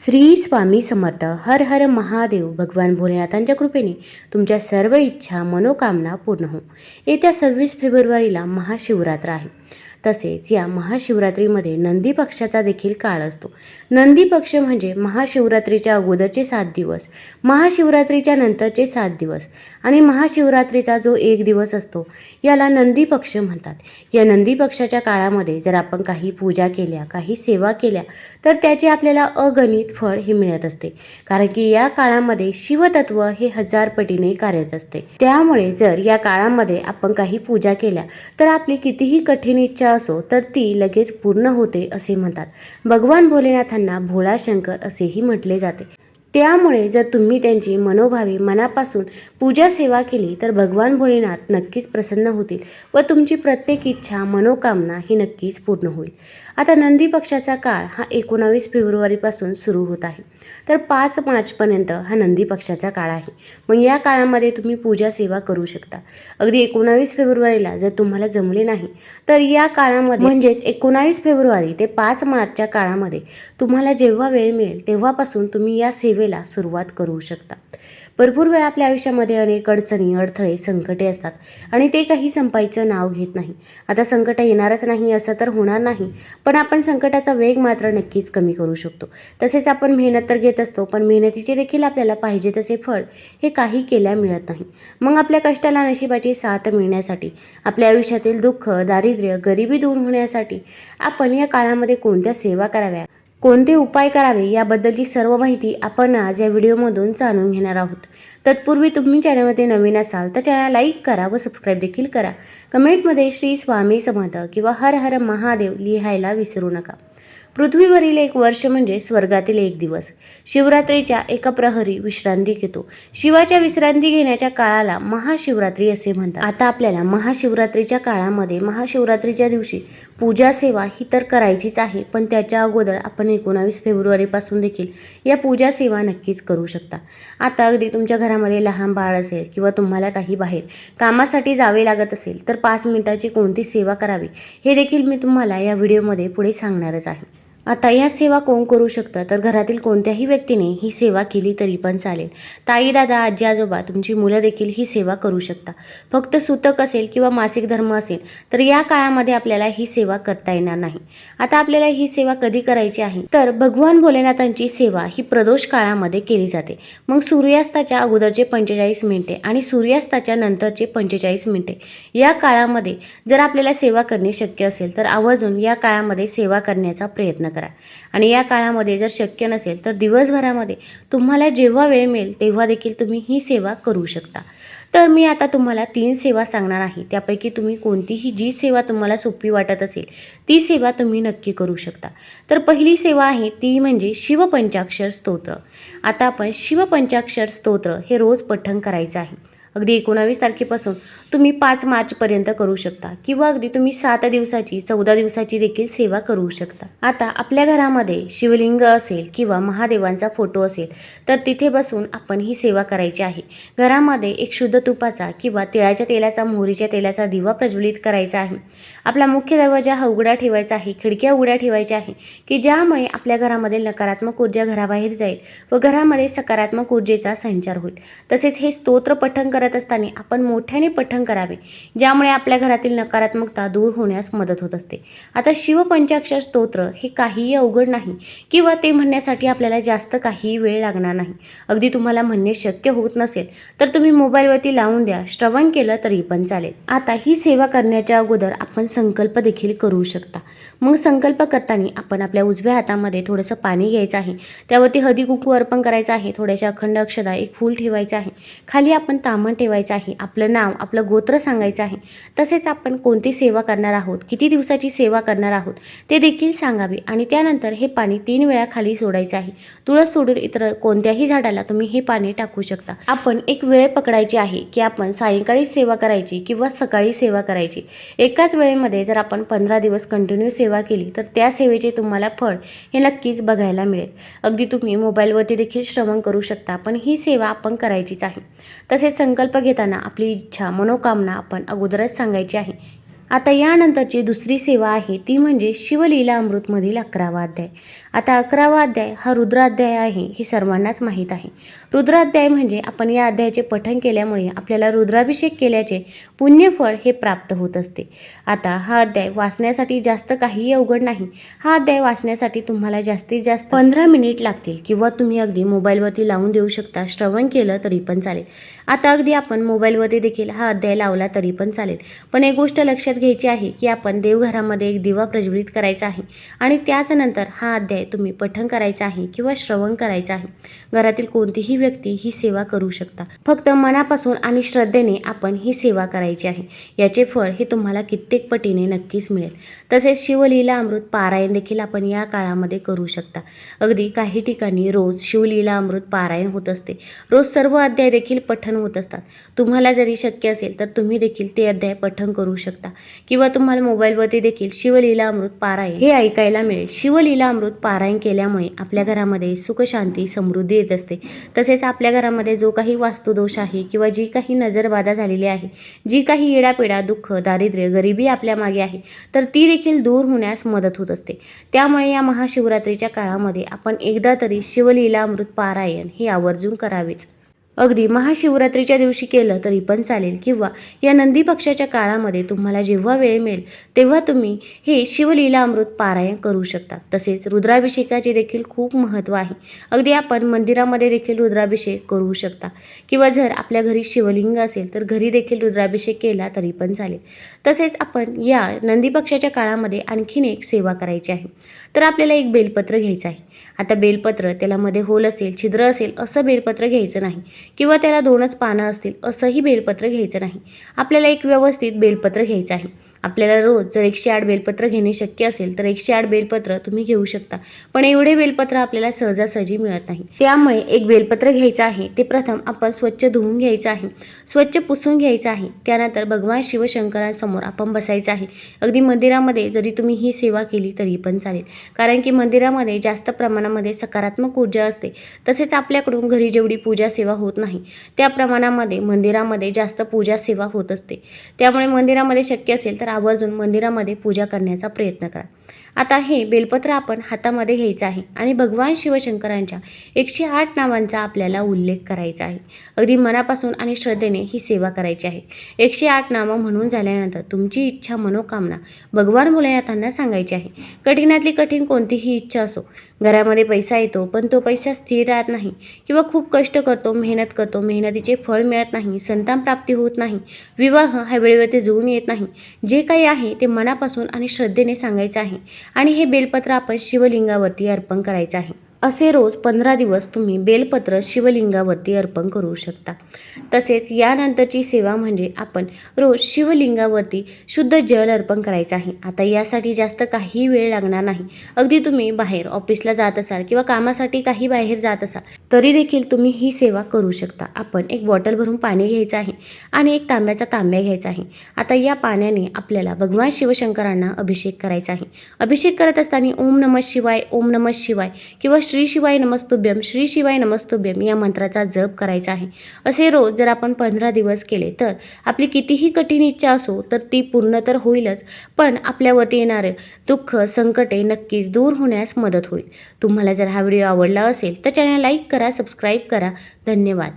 श्री स्वामी समर्थ हर हर महादेव भगवान भोलेनाथांच्या कृपेने तुमच्या सर्व इच्छा मनोकामना पूर्ण हो. येत्या सव्वीस फेब्रुवारीला महाशिवरात्र आहे. तसेच या महाशिवरात्रीमध्ये नंदी पक्षाचा देखील काळ असतो. नंदी पक्ष म्हणजे महाशिवरात्रीच्या अगोदरचे सात दिवस महाशिवरात्रीच्या नंतरचे सात दिवस आणि महाशिवरात्रीचा जो एक दिवस असतो याला नंदी पक्ष म्हणतात. या नंदी पक्षाच्या काळामध्ये जर आपण काही पूजा केल्या काही सेवा केल्या तर त्याचे आपल्याला अगणित फळ हे मिळत असते. कारण की या काळामध्ये शिवतत्व हे हजार पटीने कार्यरत असते. त्यामुळे जर या काळामध्ये आपण काही पूजा केल्या तर आपली कितीही कठीण इच्छा असो तर ती लगेच पूर्ण होते असे म्हणतात. भगवान भोलेनाथांना भोळा शंकर असेही म्हटले जाते. त्यामुळे जर तुम्ही त्यांची मनोभावी मनापासून पूजा सेवा केली तर भगवान भोलेनाथ नक्कीच प्रसन्न होतील व तुमची प्रत्येक इच्छा मनोकामना ही नक्कीच पूर्ण होईल. आता नंदी पक्षाचा काळ हा एकोणावीस फेब्रुवारीपासून सुरू होत आहे. तर पाच मार्चपर्यंत हा नंदी पक्षाचा काळ आहे. मग या काळामध्ये तुम्ही पूजा सेवा करू शकता. अगदी एकोणावीस फेब्रुवारीला जर तुम्हाला जमले नाही तर या काळामध्ये म्हणजेच एकोणावीस फेब्रुवारी ते पाच मार्चच्या काळामध्ये तुम्हाला जेव्हा वेळ मिळेल तेव्हापासून तुम्ही या सेवेला सुरुवात करू शकता. भरपूर वेळा आपल्या आयुष्यामध्ये अनेक अडचणी अडथळे संकटे असतात आणि ते काही संपायचं नाव घेत नाही. आता संकट येणारच नाही असं तर होणार नाही पण आपण संकटाचा वेग मात्र नक्कीच कमी करू शकतो. तसेच आपण मेहनत तर घेत असतो पण मेहनतीचे देखील आपल्याला पाहिजे तसे फळ हे काही केल्या मिळत नाही. मग आपल्या कष्टाला नशिबाची साथ मिळण्यासाठी आपल्या आयुष्यातील दुःख दारिद्र्य गरिबी दूर होण्यासाठी आपण या काळामध्ये कोणत्या सेवा कराव्या? कोणते उपाय करावे याबद्दलची सर्व माहिती आपण आज या व्हिडिओमधून जाणून घेणार आहोत. तत्पूर्वी तुम्ही चॅनलमध्ये नवीन असाल तर चॅनल लाईक करा व सबस्क्राईब देखील करा. कमेंटमध्ये श्री स्वामी समर्थ किंवा हर हर महादेव लिहायला विसरू नका. पृथ्वीवरील एक वर्ष म्हणजे स्वर्गातील एक दिवस. शिवरात्रीच्या एका प्रहरी विश्रांती घेतो. शिवाच्या विश्रांती घेण्याच्या काळाला महाशिवरात्री असे म्हणतात. आता आपल्याला महाशिवरात्रीच्या काळामध्ये महाशिवरात्रीच्या दिवशी पूजा सेवा ही तर करायचीच आहे पण त्याच्या अगोदर आपण एकोणावीस फेब्रुवारीपासून देखील या पूजा सेवा नक्कीच करू शकता. आता अगदी तुमच्या घरामध्ये लहान बाळ असेल किंवा तुम्हाला काही बाहेर कामासाठी जावे लागत असेल तर पाच मिनिटाची कोणती सेवा करावी हे देखील मी तुम्हाला या व्हिडिओमध्ये पुढे सांगणारच आहे. आता या सेवा कोण करू शकतं? तर घरातील कोणत्याही व्यक्तीने ही सेवा केली तरी पण चालेल. ताई दादा आजी आजोबा तुमची मुलं देखील ही सेवा करू शकता. फक्त सुतक असेल किंवा मासिक धर्म असेल तर या काळामध्ये आपल्याला ही सेवा करता येणार नाही. आता आपल्याला ही सेवा कधी करायची आहे? तर भगवान भोलेनाथांची सेवा ही प्रदोष काळामध्ये केली जाते. मग सूर्यास्ताच्या अगोदरचे पंचेचाळीस मिनिटे आणि सूर्यास्ताच्या नंतरचे पंचेचाळीस मिनिटे. या काळामध्ये जर आपल्याला सेवा करणे शक्य असेल तर आवर्जून या काळामध्ये सेवा करण्याचा प्रयत्न करा. आणि या काळामध्ये जर शक्य नसेल तर दिवसभरामध्ये तुम्हाला जेव्हा वेळ मिळेल तेव्हा देखील तुम्ही ही सेवा करू शकता. तर मी आता तुम्हाला तीन सेवा सांगणार आहे. त्यापैकी तुम्ही कोणतीही जी सेवा तुम्हाला सोपी वाटत असेल ती सेवा तुम्ही नक्की करू शकता. तर पहिली सेवा आहे ती म्हणजे शिवपंचाक्षर स्तोत्र. आता आपण शिवपंचाक्षर स्तोत्र हे रोज पठण करायचं आहे. अगदी एकोणावीस तारखेपासून तुम्ही पाच मार्चपर्यंत करू शकता किंवा अगदी तुम्ही सात दिवसाची चौदा दिवसाची देखील सेवा करू शकता. आता आपल्या घरामध्ये शिवलिंग असेल किंवा महादेवांचा फोटो असेल तर तिथे बसून आपण ही सेवा करायची आहे. घरामध्ये एक शुद्ध तुपाचा किंवा तिळाच्या तेलाचा मोहरीच्या तेलाचा दिवा प्रज्वलित करायचा आहे. आपला मुख्य दरवाजा हा उघडा ठेवायचा आहे खिडक्या उघड्या ठेवायच्या आहे की ज्यामुळे आपल्या घरामध्ये नकारात्मक ऊर्जा घराबाहेर जाईल व घरामध्ये सकारात्मक ऊर्जेचा संचार होईल. तसेच हे स्तोत्र पठण करत असताना आपण मोठ्याने पठण करावे ज्यामुळे आपल्या घरातील नकारात्मकता दूर होण्यास मदत होत असते. आता शिवपंचाक्षर स्तोत्र हे काहीही अवघड नाही किंवा ते म्हणण्यासाठी आपल्याला जास्त काही वेळ लागणार नाही. अगदी तुम्हाला म्हणणे शक्य होत नसेल तर तुम्ही मोबाईलवरती लावून द्या श्रवण केलं तरी पण चालेल. आता ही सेवा करण्याच्या अगोदर आपण संकल्प देखील करू शकता. मग संकल्प करताना आपण आपल्या उजव्या हातामध्ये थोडंसं पाणी घ्यायचं आहे त्यावरती हळदी कुंकू अर्पण करायचं आहे थोड्याशा अखंड अक्षदा एक फूल ठेवायचं आहे. खाली आपण तामण ठेवायचं आहे आपलं नाव आपलं गोत्र सांगायचं आहे. तसेच आपण कोणती सेवा करणार आहोत किती दिवसाची सेवा करणार आहोत ते देखील सांगावे. आणि त्यानंतर हे पाणी तीन वेळा खाली सोडायचं आहे. तुळस सोडून इतर कोणत्याही झाडाला तुम्ही हे पाणी टाकू शकता. आपण एक वेळ पकडायची आहे की आपण सायंकाळी सेवा करायची किंवा सकाळी सेवा करायची. एकाच वेळेमध्ये जर आपण पंधरा दिवस कंटिन्यू सेवा केली तर त्या सेवेचे तुम्हाला फळ हे नक्कीच बघायला मिळेल. अगदी तुम्ही मोबाईलवरती देखील श्रवण करू शकता पण ही सेवा आपण करायचीच आहे. तसेच संकल्प घेताना आपली इच्छा मनोकामना आपण अगोदरच सांगायची आहे. आता यानंतरची दुसरी सेवा आहे ती म्हणजे शिवलीला अमृतमधील अकरावा अध्याय. आता अकरावा अध्याय हा रुद्राध्याय आहे हे सर्वांनाच माहीत आहे. रुद्राध्याय म्हणजे आपण या अध्यायाचे पठण केल्यामुळे आपल्याला रुद्राभिषेक केल्याचे पुण्यफळ हे प्राप्त होत असते. आता हा अध्याय वाचण्यासाठी जास्त काहीही अवघड नाही. हा अध्याय वाचण्यासाठी तुम्हाला जास्तीत जास्त पंधरा मिनिट लागतील किंवा तुम्ही अगदी मोबाईलवरती लावून देऊ शकता श्रवण केलं तरी पण चालेल. आता अगदी आपण मोबाईलवरती देखील हा अध्याय लावला तरी पण चालेल. पण एक गोष्ट लक्षात घ्यायची आहे की आपण देवघरामध्ये एक दिवा प्रज्वलित करायचा आहे आणि त्याचनंतर हा अध्याय तुम्ही पठण करायचा आहे किंवा श्रवण करायचं आहे. घरातील कोणतीही व्यक्ती ही सेवा करू शकता. फक्त मनापासून आणि श्रद्धेने आपण ही सेवा करायची आहे. याचे फळ हे तुम्हाला कित्येक पटीने नक्कीच मिळेल. तसेच शिवलीला अमृत पारायण देखील आपण या काळामध्ये करू शकता. अगदी काही ठिकाणी रोज शिवलीला अमृत पारायण होत असते. रोज सर्व अध्याय देखील पठण होत असतात. तुम्हाला जरी शक्य असेल तर तुम्ही देखील ते अध्याय पठण करू शकता. किंवा तुम्हाला मोबाईलवरती देखील शिवलीला अमृत पारायण हे ऐकायला मिळेल. शिवलीला अमृत पारायण केल्यामुळे आपल्या घरामध्ये सुखशांती समृद्धी येत असते. तसेच आपल्या घरामध्ये जो काही वास्तुदोष आहे किंवा जी काही नजरबाधा झालेली आहे जी काही येडापिडा दुःख दारिद्र्य गरिबी आपल्या मागे आहे तर ती देखील दूर होण्यास मदत होत असते. त्यामुळे या महाशिवरात्रीच्या काळामध्ये आपण एकदा तरी शिवलीला अमृत पारायण हे आवर्जून करावेच. अगदी महाशिवरात्रीच्या दिवशी केलं तरी पण चालेल. किंवा या नंदी पक्षाच्या काळामध्ये तुम्हाला जेव्हा वेळ मिळेल तेव्हा तुम्ही हे शिवलीला अमृत पारायण करू शकता. तसेच रुद्राभिषेकाचे देखील खूप महत्त्व आहे. अगदी आपण मंदिरामध्ये देखील रुद्राभिषेक करू शकता. किंवा जर आपल्या घरी शिवलिंग असेल तर घरी देखील रुद्राभिषेक केला तरी पण चालेल. तसेच आपण या नंदी पक्षाच्या काळामध्ये आणखीन एक सेवा करायची आहे. तर आपल्याला एक बेलपत्र घ्यायचं आहे. आता बेलपत्र त्याला मध्ये होल असेल छिद्र असेल असं बेलपत्र घ्यायचं नाही. किंवा त्याला दोनच पानं असतील असंही बेलपत्र घ्यायचं नाही. आपल्याला एक व्यवस्थित बेलपत्र घ्यायचं आहे. आपल्याला रोज जर एकशे आठ बेलपत्र घेणे शक्य असेल तर एकशे आठ बेलपत्र तुम्ही घेऊ शकता. पण एवढे बेलपत्र आपल्याला सहजासहजी मिळत नाही. त्यामुळे एक बेलपत्र घ्यायचं आहे ते प्रथम आपण स्वच्छ धुवून घ्यायचं आहे. स्वच्छ पुसून घ्यायचं आहे. त्यानंतर भगवान शिवशंकरांसमोर आपण बसायचं आहे. अगदी मंदिरामध्ये जरी तुम्ही ही सेवा केली तरी पण चालेल. कारण की मंदिरामध्ये जास्त प्रमाणामध्ये सकारात्मक ऊर्जा असते. तसेच आपल्याकडून घरी जेवढी पूजा सेवा होत नाही. त्या प्रमाणामध्ये मंदिरामध्ये जास्त पूजा सेवा होत असते. त्यामुळे मंदिरामध्ये शक्य असेल तर आवर्जून मंदिरामध्ये पूजा करण्याचा प्रयत्न करा. आता हे बेलपत्र आपण हातामध्ये घ्यायचं आहे आणि भगवान शिवशंकरांच्या एकशे आठ नावांचा आपल्याला उल्लेख करायचा आहे. अगदी मनापासून आणि श्रद्धेने ही सेवा करायची आहे. एकशे आठ नावं म्हणून झाल्यानंतर तुमची इच्छा मनोकामना भगवान भोलेनाथांना सांगायची आहे. कठीणातली कठीण कोणतीही इच्छा असो घरामध्ये पैसा येतो पण तो पैसा स्थिर राहत नाही किंवा खूप कष्ट करतो मेहनत करतो मेहनतीचे फळ मिळत नाही संतान प्राप्ती होत नाही विवाह हा वेळेवरती जुळून येत नाही. जे काही आहे ते मनापासून आणि श्रद्धेने सांगायचं आहे आणि हे बेलपत्र आपण शिवलिंगावरती अर्पण करायचं आहे. असे रोज पंधरा दिवस तुम्ही बेलपत्र शिवलिंगावरती अर्पण करू शकता. तसेच यानंतरची सेवा म्हणजे आपण रोज शिवलिंगावरती शुद्ध जल अर्पण करायचं आहे. आता यासाठी जास्त काही वेळ लागणार नाही. अगदी तुम्ही बाहेर ऑफिसला जात असाल किंवा कामासाठी काही बाहेर जात असाल तरी देखील तुम्ही ही सेवा करू शकता. आपण एक बॉटल भरून पाणी घ्यायचं आहे आणि एक तांब्याचा तांब्या घ्यायचा आहे. आता या पाण्याने आपल्याला भगवान शिवशंकरांना अभिषेक करायचा आहे. अभिषेक करत असताना ओम नमः शिवाय ओम नमः शिवाय किंवा श्री शिवाय नमस्तुभ्यम श्री शिवाय नमस्तुभ्यम या मंत्राचा जप करायचा आहे. असे रोज जर आपण पंधरा दिवस केले तर आपली कितीही कठीण इच्छा असो तर ती पूर्ण तर होईलच पण आपल्यावरती येणारे दुःख संकटे नक्कीच दूर होण्यास मदत होईल. तुम्हाला जर हा व्हिडिओ आवडला असेल तर चॅनल लाईक करा सबस्क्राईब करा. धन्यवाद.